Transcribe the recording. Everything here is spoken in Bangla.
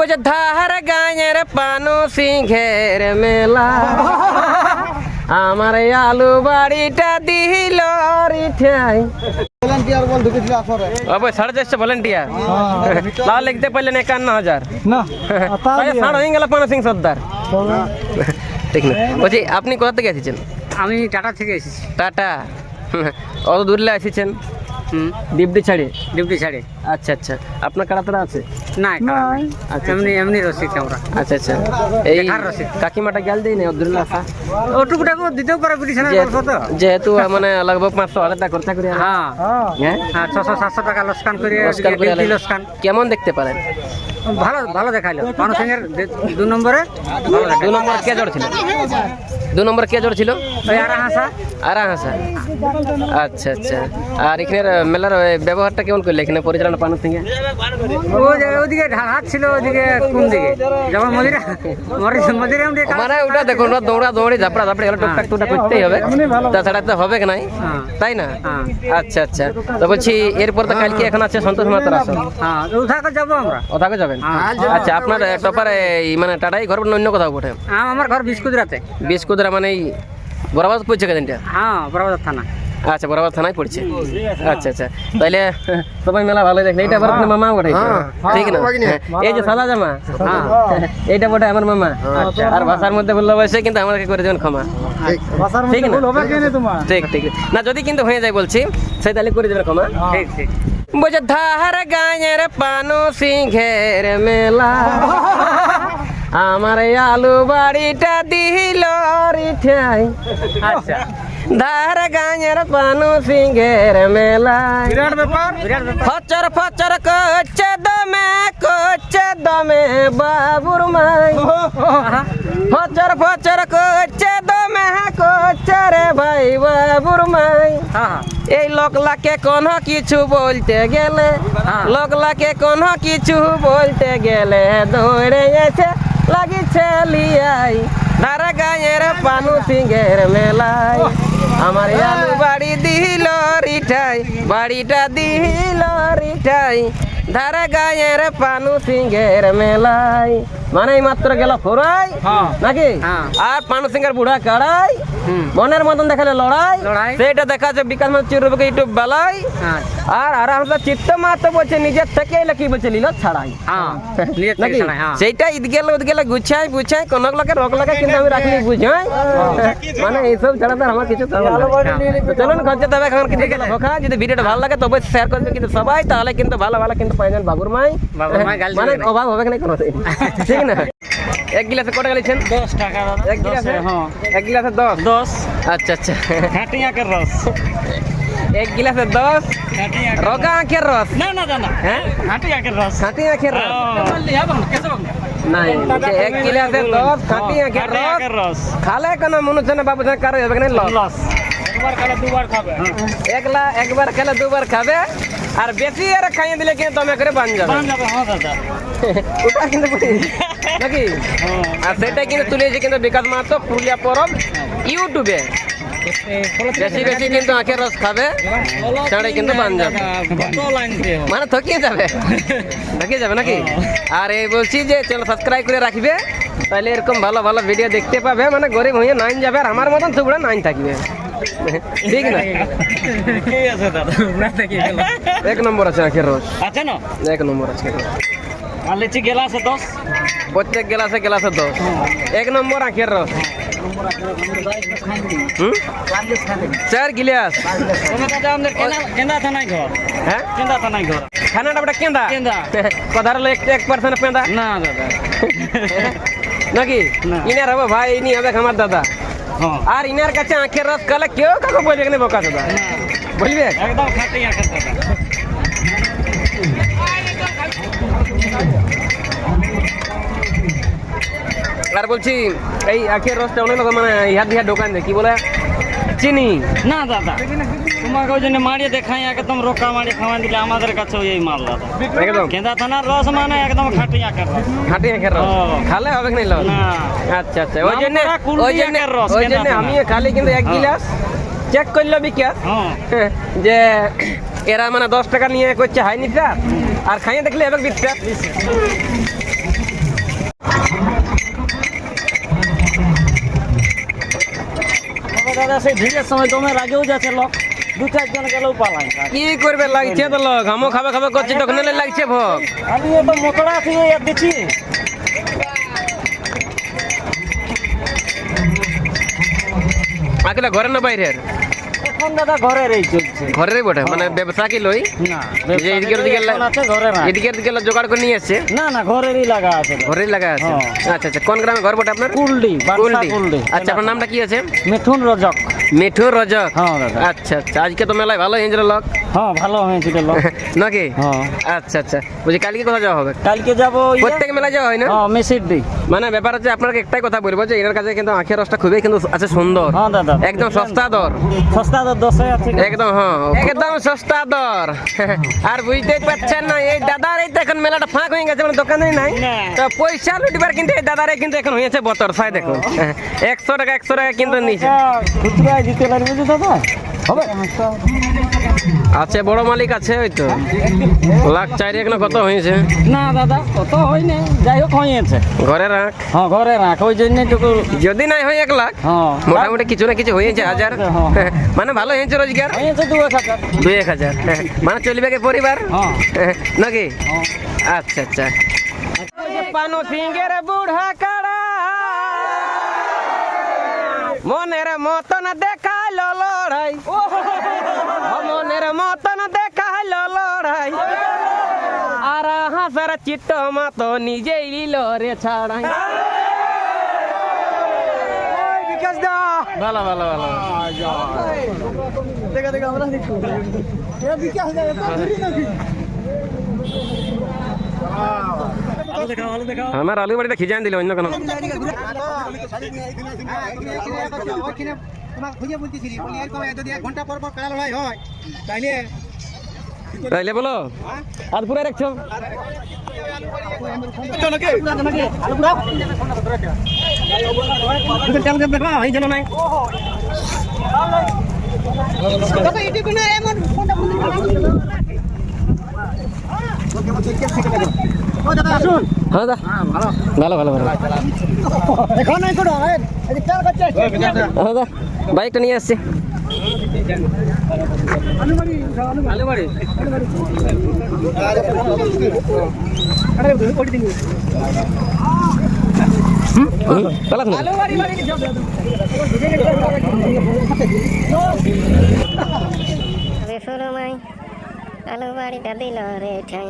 বুঝে ধার গাঁয়ের পানু সিংহের মেলা আমার আলু বাড়িটা দিল রিঠাই সাড়ে চারশো ভলেন্টিয়ার লাল লিখতে পারলেন একান্ন হাজার হয়ে গেল পানু সিং সর্দার ঠিক না বলছি আপনি কোথা থেকে এসেছেন আমি টাটা থেকে এসেছি। টাটা অত দূরে এসেছেন হুম। ছাড়ে। ডিপডি ছাড়ে। আচ্ছা আচ্ছা। আপনার কারাতারা আছে? না আচ্ছা, এমনি এমনি রসিদ আমরা। আচ্ছা আচ্ছা। এই রসিদ। কাকিমাটা গেল দেই না ওটুকুটাকে দিতেও পারে পিটিশনের গল্প তো। যেহেতু মানে লগভগ পাঁচশো হাজার টাকা খরচা করি হ্যাঁ। হ্যাঁ? হ্যাঁ ছশো সাতশো টাকা লসকান করে লোকসান করে ডিউটি লোসকান। কেমন দেখতে পারেন? ভালো ভালো দেখাইলো। মানুষ সিংহের দু নম্বরে দু নম্বর কে জড় ছিল? দু নম্বর কে ছিল? আর হাসা। আর হাসা। আচ্ছা আচ্ছা। আর এখানে মেলার ব্যবহারটা কেমন করলে এখানে পরিচালনা পানু ওদিকে হাত ছিল ওদিকে কোন দিকে? যেমন মদিরা মদিরা মানে ওটা দেখুন দৌড়া দৌড়ি ঝাপড়া টুকটাক করতেই হবে। তাছাড়া তো হবে নাই? হ্যাঁ। তাই না? হ্যাঁ। আচ্ছা আচ্ছা। তো বলছি এরপর তো কালকে এখন আছে সন্তোষ মাতার হ্যাঁ যাব আমরা। যাবেন। আচ্ছা আপনার টপার মানে টাটাই ঘর অন্য কোথাও বটে? আমার ঘর বিস্কুদরাতে বিশ কুদরা মানে বরাবাদ পড়ছে কেদিনটা হ্যাঁ থানা। আচ্ছা বরাবর থানায় পড়ছে। আচ্ছা আচ্ছা। তাইলে সবাই মেলা ভালো দেখলে। এইটা আবার মামা বটে? ঠিক না? হ্যাঁ, এই যে সাদা জামা? হ্যাঁ। এইটা বটে আমার মামা। আর ভাষার মধ্যে বলল বসে কিন্তু আমাকে করে দেবেন ক্ষমা। ঠিক। না? ভুল হবে কেন তোমার। ঠিক ঠিক। না যদি কিন্তু হয়ে যায় বলছি সেই তাহলে করে দেবেন ক্ষমা। ঠিক ঠিক। বুঝে ধার গাঁয়ের পানু সিংহের মেলা। আমার আলু বাড়িটা দিল রিঠাই। আচ্ছা। ধার গাঁয়ের পানু সিংহের মেলা। ফচর ফচর করছে দমে করছে দমে বাবুর মাই। ফচর ফচর করছে দমে করছে রে ভাই বাবুর মাই হ্যাঁ হ্যাঁ। এই লোকলাকে কোনো কিছু বলতে গেলে? হ্যাঁ। লোকলাকে কোনো কিছু বলতে গেলে? দৌড়ে এসে লাগিছে লিয়াই ধারা গায়ের পানু সিংহের মেলায়। আমার আলু বাড়ি দিল রিঠাই বাড়িটা দিল রিঠাই ধারা গায়ের পানু সিংহের মেলায়। মানে এই মাত্র গেল ফোরাই হ্যাঁ। নাকি? হ্যাঁ। আর পানু সিংহের বুড়া কাড়াই। মনের মতন দেখালে লড়াই লড়াই। সেটা দেখাচ্ছে বিকাশ মাত্র চিরুবকে ইউটিউব বেলায় আচ্ছা আর আরামসে চিত্ত মাত্র বলছে নিজের থেকে কি বলছে লিল ছাড়াই। হ্যাঁ নাকি? হ্যাঁ। সেইটা ঈদ গেলে উদ গেলে গুছাই বুঝাই কোন লোকে রোগ লাগে কিন্তু আমি রাখলি বুঝাই? মানে এইসব ছাড়া তো আমার কিছু চলুন খরচা তবে এখন কিন্তু গেলে যদি ভিডিওটা ভালো লাগে তবে শেয়ার করবে কিন্তু সবাই তাহলে কিন্তু ভালো ভালো কিন্তু পাইবেন বাবুর মাই। মানে অভাব হবে না কোনো না? এক গিলাসে কটা গেলেছেন? দশ টাকা এক গিলাসে? হ্যাঁ। এক গিলাসে দশ? দশ। আচ্ছা আচ্ছা। রস। এক গিলাসে দশ? খাটিয়াকের রগা রস। না না না না। খাটিয়াকের রস। খাঁটি আখের রস? নাই এক গিলাসে দশ খাঁটি আখের রস? খালে কেন মনে হচ্ছে না বাবু কারও হবে না লস। লস। একবার খালে দুবার খাবে। একলা একবার খেলে দুবার খাবে? আর বেশি আর খাইয়ে দিলে কিন্তু দমে করে বান যাবে। যাবে হ্যাঁ দাদা। ওটা কিন্তু নাকি? হ্যাঁ। আর সেটা কিন্তু তুলেছে কিন্তু বিকাশ মাহাতো পুরুলিয়া পরব ইউটিউবে। বেশি বেশি কিন্তু আখের রস খাবে সেটাই কিন্তু বান যাবে। মানে থকিয়ে যাবে। থকিয়ে যাবে নাকি? আর এই বলছি যে চলো সাবস্ক্রাইব করে রাখবে তাহলে এরকম ভালো ভালো ভিডিও দেখতে পাবে। মানে গরিব হয়ে নাইন যাবে আর আমার মতন সুগুড়া নাইন থাকবে। ঠিক না? এক নম্বর আছে আখের রস। আছে না? এক নম্বর আছে। আর লিচি গেলা আছে দশ? প্রত্যেক গ্লাসে গ্লাসে দশ। এক নম্বর আখের রস? চার গিলাস। দাদা কেন্দা থানায় ঘর। হ্যাঁ? কেন্দা থানায় ঘর। খানাটা ওটা কেন্দা? কেন্দা। কথার হলো এক পার্সেন্ট পেঁদা না দাদা। নাকি? ইনার হবে ভাই ইনি হবে আমার দাদা। আর ইনার কাছে আখের রস কালে কেউ কাকে বলবে না বোকা দাদা বলবে? একদম খাটি আঁখের দাদা আর বলছি এই আখের রসটা অনেক মানে ইহার দিহার দোকান দেয় কি বলে? চিনি? না দাদা। তোমাকে ওই জন্য মারিয়ে দেখাই একদম রোকা মারিয়ে খাওয়া দিলে আমাদের কাছে এই মাল দাদা। একদম। কেন্দা থানার রস মানে একদম খাটি আখের রস। খাটি আখের রস? খালে হবে না আচ্ছা আচ্ছা। ওই জন্য ওই জন্য রস, ওই জন্য আমি খালি কিন্তু এক। গিলাস চেক করল বিকাশ যে এরা মানে দশ টাকা নিয়ে করছে হাই নিটা আর খাইয়ে দেখলে এবার বিটটা দাদা সেই ভিড়ের সময় দমে আগেও যাচ্ছে লোক। দু চারজন গেলেও পালাই কি করবে লাগছে তো লোক? আমও খাবে খাবে করছি তখন এলে লাগছে ভোগ। আমি এবার মোকড়া থেকে ইয়ার দিচ্ছি আগলে ঘরে না বাইরের? এখন দাদা ঘরের এই চলছে। ঘরেরই বটে? মানে ব্যবসা কি লই? না এই যে এদিকের দিকে আছে ঘরে না এদিকের দিকে জোগাড় করে নিয়ে না না ঘরেরই লাগা আছে। ঘরেই লাগা আছে? হ্যাঁ। আচ্ছা আচ্ছা কোন গ্রামে ঘর বটে আপনার? কুলডি কুলডি। আচ্ছা আপনার নামটা কি আছে? মিঠুন রজক। রজক? হ্যাঁ দাদা। আচ্ছা আচ্ছা আজকে তো মেলায় ভালো হিঞ্জল লোক। হ্যাঁ ভালো হয়েছিল লোক। নাকি হ্যাঁ। আচ্ছা আচ্ছা বলছি কালকে কোথায় যাওয়া হবে? কালকে যাব ইয়ে- প্রত্যেক মেলায় যাওয়া হয় না? হ্যাঁ মেসির মানে ব্যাপার হচ্ছে আপনাকে একটাই কথা বলব যে এনার কাছে কিন্তু আখের রসটা খুবই কিন্তু আছে সুন্দর। হ্যাঁ দাদা। একদম সস্তা দর। সস্তা আছে একদম হ্যাঁ একদম সস্তা দর। আর বুঝতেই পারছেন না এই দাদার এই তো এখন মেলাটা ফাঁক হয়ে গেছে মানে দোকানে নাই। তো পয়সা লুটিবার কিন্তু এই দাদারে কিন্তু এখন হয়েছে বতর সাই দেখুন। একশো টাকা একশো টাকা কিন্তু নিচে দিতে দাদা? হবে? আছে বড় মালিক আছে ওই তো। লাখ চারি এখন কত হয়েছে? না দাদা কত হয়নি যাই হোক হয়েছে। ঘরে রাখ। হ্যাঁ ঘরে রাখ ওই জন্য টুকু যদি নাই হয় এক লাখ হ্যাঁ মোটামুটি কিছু না কিছু হয়েছে হাজার। হ্যাঁ। মানে ভালো হয়েছে রোজগার? হয়েছে দু এক হাজার। দুই এক হাজার মানে চলবে কি পরিবার? হ্যাঁ। নাকি? হ্যাঁ। আচ্ছা আচ্ছা। পানু সিংহের বুড়া কাড়া। মনের মতন দেখাইল লড়াই। মনের মতন দেখাইল লড়াই। আর হাসার চিত্ত মতো নিজেই লিল রে ছাড়াই। ভালো ভালো ভালো। দেখা দেখা আমরা দেখো। বিকাশ নাকি? আমার আলু বাড়িটা খিজান দিল অন্য কোনো। তোমাকে খুঁজে বলতেছিলি বলি এরকম যদি এক ঘণ্টা পর পর কাড়া লড়াই হয় তাইলে তাইলে বলো আর পুরো রাখছো হ্যাঁ ভালো ভালো ভালো। এখন বাইকটা নিয়ে আসছি। আলু বাড়িটা দিল রে ঠাই।